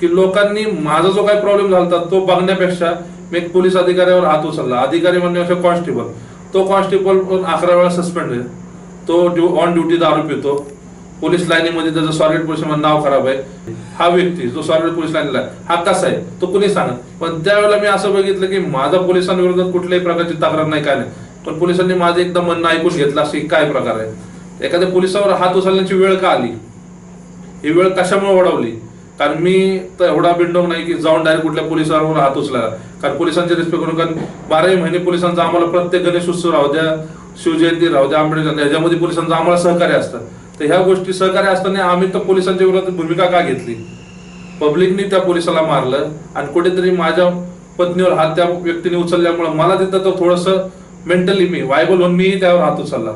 की लोकांनी माझा जो काही प्रॉब्लेम झाला होता तो बघण्यापेक्षा मी एक पोलीस अधिकाऱ्यावर हात उचलला. अधिकारी म्हणण्यापेक्षा कॉन्स्टेबल तो कॉन्स्टेबल पण अकरा वेळा सस्पेंड आहे. तो ऑन ड्युटी दारू पितो. पोलीस लाईनीमध्ये त्याचं सॉलिड पोलीस नाव खराब आहे. हा व्यक्ती जो सॉलिड पोलीस लाईनला आहे, हा कसा आहे तो कुणी सांगत? पण त्यावेळेला मी असं बघितलं की माझा पोलिसांविरोधात कुठल्याही प्रकारची तक्रार नाही काय नाही. पण पोलिसांनी माझं एकदम म्हणणं ऐकून घेतलं असं काय प्रकार आहे. एखाद्या पोलिसावर हात उचलण्याची वेळ का आली? ही वेळ कशामुळे ओढवली कारण मी तर एवढा बिंडोक नाही की जाऊन डायरेक्ट कुठल्या पोलिसांवर हात उचला. कारण पोलिसांचे रिस्पेक्ट करून कारण बाराही महिने पोलिसांचा आम्हाला प्रत्येक गणेश उत्सव राहू द्या शिवजयंती राहू द्या आंबेडकर ह्याच्यामध्ये पोलिसांचं आम्हाला सहकार्य असतं. तर ह्या गोष्टी सहकार्य असताना आम्ही तर पोलिसांच्या विरोधात भूमिका का घेतली? पब्लिकनी त्या पोलिसाला मारलं आणि कुठेतरी माझ्या पत्नीवर हात त्या व्यक्तीने उचलल्यामुळे मला तिथं तर थोडस मेंटली मी वायबल होऊन मीही त्यावर हात उचलला.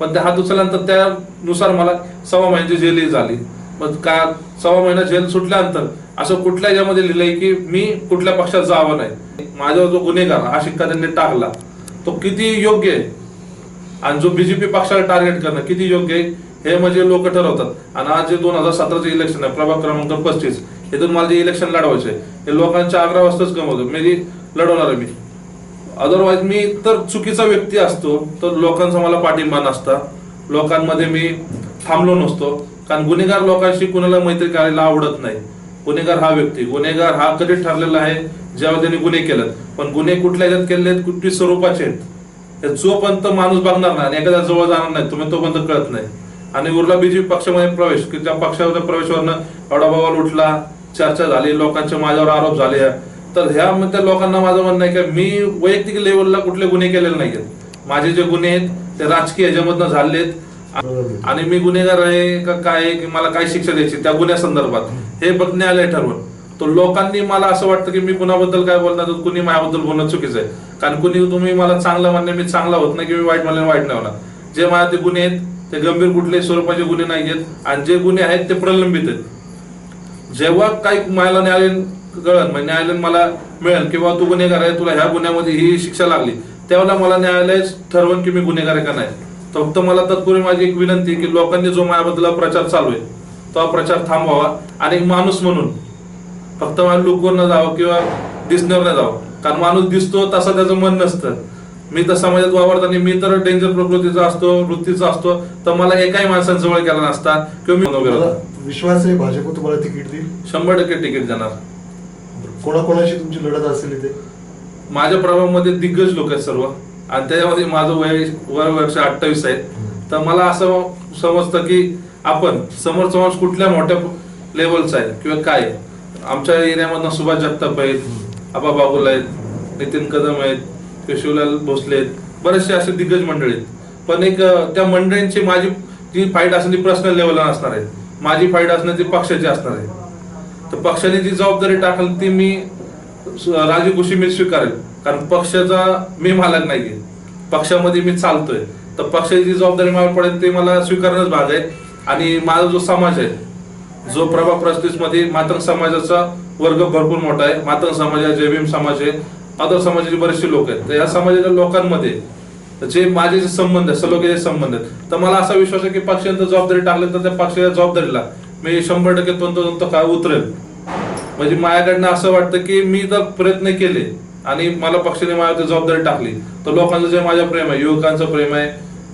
पण त्या हात उचलल्यानंतर त्यानुसार मला सव्वा महिन्याची जेली झाली. मग का सव्वा महिना जेल सुटल्यानंतर असं कुठल्या याच्यामध्ये लिहिलंय की मी कुठल्या पक्षात जावं नाही? माझ्यावर जो गुन्हेगार हा शिक्का त्यांनी टाकला तो किती योग्य आहे? आणि जो बीजेपी पक्षाला टार्गेट करणं किती योग्य आहे? हे म्हणजे लोक ठरवतात. आणि आज जे दोन हजार सतराचं इलेक्शन आहे प्रभाग क्रमांक पस्तीस इथून मला जे इलेक्शन लढवायचे हे लोकांच्या आग्रहावस्थच गमवतो. मी लढवणार आहे मी. अदरवाईज मी तर चुकीचा व्यक्ती असतो तर लोकांचा मला पाठिंबा नसता. लोकांमध्ये मी थांबलो नसतो. कारण गुन्हेगार लोकांशी कुणाला मैत्री करायला आवडत नाही. गुन्हेगार हा व्यक्ती गुन्हेगार हा कधी ठरलेला आहे ज्यावेळी त्यांनी गुन्हे केलेत. पण गुन्हे कुठल्या ह्याच्यात केलेले आहेत कुठली स्वरूपाचे आहेत जोपर्यंत माणूस बघणार नाही आणि एखाद्या जवळ जाणार नाही तुम्ही तोपर्यंत कळत नाही. आणि उरला बीजेपी पक्षामध्ये प्रवेश की त्या पक्षामध्ये प्रवेशवरनं एवढा उठला चर्चा झाली लोकांचे माझ्यावर आरोप झाले तर ह्या मध्ये लोकांना माझं म्हणणं आहे की मी वैयक्तिक लेवलला कुठले गुन्हे केलेले नाही आहेत माझे जे गुन्हे आहेत ते राजकीय ह्याच्यामधनं झालेत. आणि मी गुन्हेगार आहे का काय आहे की मला काय शिक्षा द्यायची त्या गुन्ह्या संदर्भात. हे बघणे न्यायालय ठरवून. तो लोकांनी मला असं वाटतं की मी कुणाबद्दल काय बोलणार तर कुणी माझ्याबद्दल बोलणं चुकीचं आहे. कारण कुणी तुम्ही मला चांगलं म्हणणे मी चांगला होत नाही की मी वाईट म्हणले वाईट नाही होणार. जे माझ्या ते गुन्हे आहेत ते गंभीर कुठल्याही स्वरूपाचे गुन्हे नाही आहेत. आणि जे गुन्हे आहेत ते प्रलंबित आहेत. जेव्हा काही मला न्यायालयीन कळन म्हणजे न्यायालयीन मला मिळेल किंवा तू गुन्हेगार आहे तुला ह्या गुन्ह्यामध्ये ही शिक्षा लागली. त्यावेळेला मला न्यायालय ठरवून की मी गुन्हेगार आहे का नाही. फक्त मला तत्पूर्वी माझी एक विनंती की लोकांनी जो माझ्याबद्दल प्रचार चालू आहे तो हा प्रचार थांबवावा आणि माणूस म्हणून फक्त मला लुकवर न जावं किंवा दिसण्यावर न जावं. कारण माणूस दिसतो तसं त्याचं मन नसतं. मी तर समाजात वावरताना मी तर डेंजर प्रकृतीचा असतो वृत्तीचा असतो तर मला एकाही माणसांजवळ केला नसता किंवा मी. विश्वास आहे भाजप तुम्हाला तिकीट देईल? शंभर टक्के तिकीट देणार. कोणाकोणाशी तुमची लढत असेल इथे? माझ्या प्रभावामध्ये दिग्गज लोक आहेत सर्व. आणि त्याच्यामध्ये माझं वय वय वर्ष अठ्ठावीस आहे. तर मला असं समजतं की आपण समोर माणूस कुठल्या मोठ्या लेवलचा आहे किंवा काय आहे. आमच्या एरियामधनं सुभाष जगताप आहेत आबा बाबुल आहेत नितीन कदम आहेत किंवा शिवलाल भोसले आहेत बरेचसे असे दिग्गज मंडळी आहेत. पण एक त्या मंडळींची माझी जी फाईट असेल ती पर्सनल लेवलला असणार आहे. माझी फाईट असणार ती पक्षाची असणार आहे. तर पक्षाने जी जबाबदारी टाकली ती मी राजू खुशी मी स्वीकारेल. कारण पक्षाचा मी मालक नाहीये. पक्षामध्ये मी चालतोय. तर पक्षाची जी जबाबदारी मला पडेल ते मला स्वीकारणंच भाग आहे. आणि माझा जो समाज आहे जो प्रभा प्रस्तीसमध्ये मातंग समाजाचा वर्ग भरपूर मोठा आहे. मातंग समाज आहे जयभीम समाज आहे अदर समाजाचे बरेचसे लोक आहेत. तर या समाजाच्या लोकांमध्ये जे माझे जे संबंध आहेत सलोख्याचे संबंध आहेत तर मला असा विश्वास आहे की पक्षाने जबाबदारी टाकली तर त्या पक्षाच्या जबाबदारीला मी शंभर टक्के तंतोतंत काय उतरेल? म्हणजे माझ्याकडनं असं वाटतं की मी जर प्रयत्न केले आणि मला पक्षाने माझ्यावर जबाबदारी टाकली. तर लोकांचं जे माझ्या प्रेम आहे युवकांचं प्रेम आहे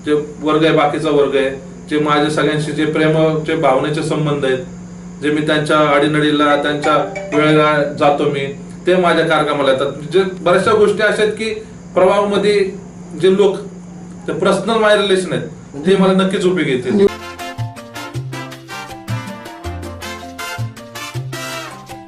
जे वर्ग आहे बाकीचा वर्ग आहे जे माझ्या सगळ्यांशी जे प्रेमाचे भावनेचे संबंध आहेत जे मी त्यांच्या अडीनडीला त्यांच्या वेळेला जातो मी ते माझ्या कार्यक्रमाला येतात. जे बऱ्याचशा गोष्टी अशा आहेत की प्रवाहामध्ये जे लोक ते पर्सनल माझे रिलेशन आहेत ते मला नक्कीच उपयोगी येतील.